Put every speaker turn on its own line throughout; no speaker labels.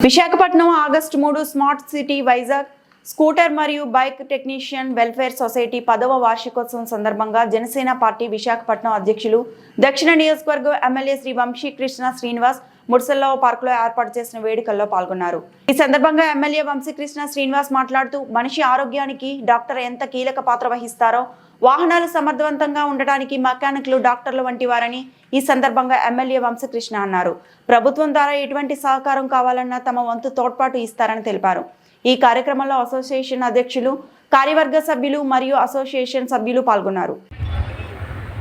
Visakhapatnam August మూడు smart city Vizag scooter మరియు bike technician welfare society పదవ వార్షికోత్సవం సందర్భంగా జనసేన పార్టీ విశాఖపట్నం అధ్యక్షులు దక్షిణ నియోజకవర్గం ఎమ్మెల్యే శ్రీ వంశీకృష్ణ శ్రీనివాస్ ముడ్సల్లో పార్కులో ఏర్పాటు చేసిన వేడుకల్లో పాల్గొన్నారు. ఈ సందర్భంగా ఎమ్మెల్యే వంశీకృష్ణ శ్రీనివాస్ మాట్లాడుతూ మనిషి ఆరోగ్యానికి డాక్టర్ ఎంత కీలక పాత్ర వహిస్తారో వాహనాలు సమర్థవంతంగా ఉండటానికి మెకానిక్లు డాక్టర్లు వంటి వారని ఈ సందర్భంగా ఎమ్మెల్యే వంశకృష్ణ అన్నారు. ప్రభుత్వం ద్వారా ఎటువంటి సహకారం కావాలన్నా తమ వంతు తోడ్పాటు ఇస్తారని తెలిపారు. ఈ కార్యక్రమంలో అసోసియేషన్ అధ్యక్షులు కార్యవర్గ సభ్యులు మరియు అసోసియేషన్ సభ్యులు పాల్గొన్నారు.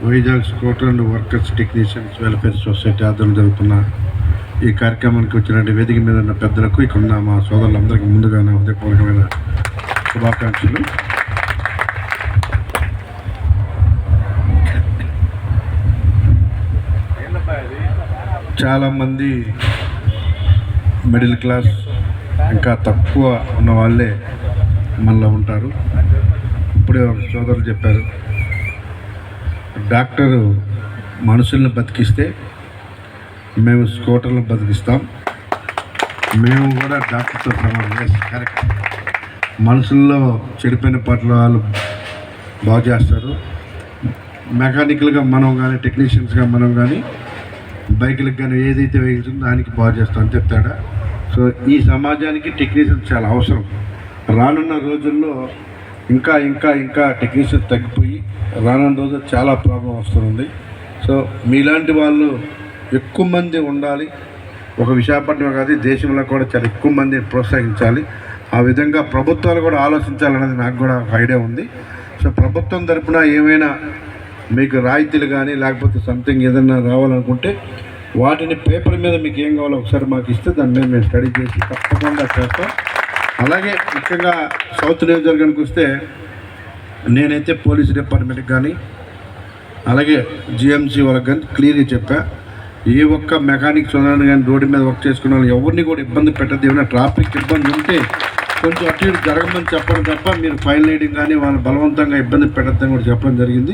Vizag scooter and workers technicians welfare society ఆధ్వర్యంలో జరుగుతున్న ఈ కార్యక్రమానికి వచ్చినటువంటి వేదిక మీద ఉన్న పెద్దలకు ఇక్కడ ఉన్న మా సోదరులందరికీ ముందుగా నా హృదయపూర్వకమైన శుభాకాంక్షలు. చాలామంది మిడిల్ క్లాస్ ఇంకా తక్కువ ఉన్న వాళ్ళే మనలో ఉంటారు. ఇప్పుడే ఒక సోదరులు చెప్పారు డాక్టరు మనుషుల్ని బతికిస్తే మేము స్కూటర్లు బతికిస్తాం. మేము కూడా డాక్టర్తో ప్రమాణం చేస్తాం. కరెక్ట్ మనుషుల్లో చెడిపోయిన పట్ల వాళ్ళు బాగు చేస్తారు. మెకానికల్గా మనం కానీ టెక్నీషియన్స్గా మనం కానీ బైకులకు కానీ ఏదైతే వెహికల్స్ దానికి బాగు చేస్తాం అని చెప్తాడా. సో ఈ సమాజానికి టెక్నీషియన్స్ చాలా అవసరం. రానున్న రోజుల్లో ఇంకా ఇంకా ఇంకా టెక్నీషియన్స్ తగ్గిపోయి రానున్న రోజు చాలా ప్రాబ్లం వస్తుంది సో మీలాంటి వాళ్ళు ఎక్కువ మంది ఉండాలి. ఒక విశాఖపట్నం కాదు దేశంలో కూడా చాలా ఎక్కువ మందిని ప్రోత్సహించాలి. ఆ విధంగా ప్రభుత్వాలు కూడా ఆలోచించాలన్నది నాకు కూడా ఒక ఐడియా ఉంది. సో ప్రభుత్వం తరఫున ఏమైనా మీకు రాయితీలు కానీ లేకపోతే సంథింగ్ ఏదైనా రావాలనుకుంటే వాటిని పేపర్ మీద మీకు ఏం కావాలో ఒకసారి మాకు ఇస్తే దాని మీద మేము స్టడీ చేసి తప్పకుండా చేస్తాం. అలాగే ముఖ్యంగా సౌత్ నియోజకవర్గానికి వస్తే నేనైతే పోలీస్ డిపార్ట్మెంట్కి కానీ అలాగే జిఎంసీ వాళ్ళకి కానీ క్లియర్గా చెప్పా. ఏ ఒక్క మెకానిక్స్ ఉన్నాను కానీ రోడ్డు మీద వర్క్ చేసుకున్న వాళ్ళు ఎవరిని కూడా ఇబ్బంది పెట్టదు ఏమైనా ట్రాఫిక్ ఇబ్బంది ఉంటే కొంచెం అటు ఇటు జరగమని చెప్పడం తప్ప మీరు ఫైల్ వేయడం కానీ వాళ్ళు బలవంతంగా ఇబ్బంది పెట్టద్దని కూడా చెప్పడం జరిగింది.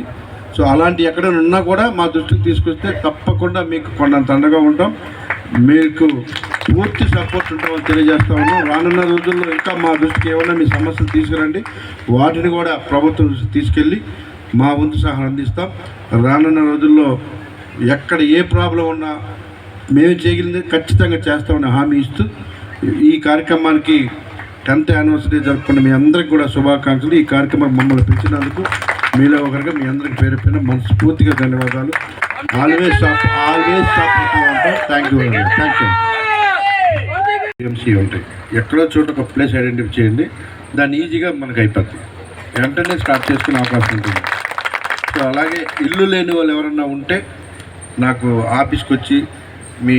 సో అలాంటి ఎక్కడైనా ఉన్నా కూడా మా దృష్టికి తీసుకొస్తే తప్పకుండా మీకు కొండంత అండగా ఉంటాం. మీకు పూర్తి సపోర్ట్ ఉంటామని తెలియజేస్తా ఉన్నాం. రానున్న రోజుల్లో ఇంకా మా దృష్టికి ఏమైనా మీ సమస్యలు తీసుకురండి. వాటిని కూడా ప్రభుత్వం తీసుకెళ్ళి మా వంతు సహాయం అందిస్తాం. రానున్న రోజుల్లో ఎక్కడ ఏ ప్రాబ్లం ఉన్నా మేము చేయగలిగింది ఖచ్చితంగా చేస్తామని హామీ ఇస్తూ ఈ కార్యక్రమానికి టెన్త్ యానివర్సరీ జరుపుకున్న మీ అందరికి కూడా శుభాకాంక్షలు. ఈ కార్యక్రమం మమ్మల్ని పిలిచినందుకు మీలో ఒకరిగా మీ అందరికి పేరు పైన మనస్ఫూర్తిగా ధన్యవాదాలు. Always always thank you thank you MC ఉంటాయి. ఎక్కడో చోట ఒక ప్లేస్ ఐడెంటిఫై చేయండి. దాన్ని ఈజీగా మనకు అయిపోద్ది. వెంటనే స్టార్ట్ చేసుకునే అవకాశం ఉంటుంది. సో అలాగే ఇల్లు లేని వాళ్ళు ఎవరన్నా ఉంటే నాకు ఆఫీస్కి వచ్చి మీ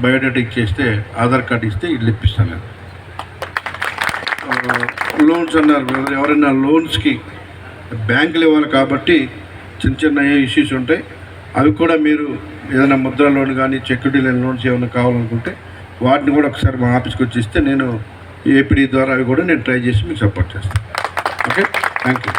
బయోడేటిక్ చేస్తే ఆధార్ కార్డు ఇస్తే ఇల్లు ఇప్పిస్తాను నేను. లోన్స్ అన్నారు ఎవరైనా లోన్స్కి బ్యాంకులు ఇవ్వాలి కాబట్టి చిన్న చిన్న ఇష్యూస్ ఉంటాయి అవి కూడా మీరు ఏదైనా ముద్ర లోన్ కానీ సెక్యూరిటీ లేని లోన్స్ ఏమైనా కావాలనుకుంటే వాటిని కూడా ఒకసారి మా ఆఫీస్కి వచ్చి ఇస్తే నేను ఏపీడీ ద్వారా అవి కూడా నేను ట్రై చేసి మీకు సపోర్ట్ చేస్తాను. ఓకే? Thank you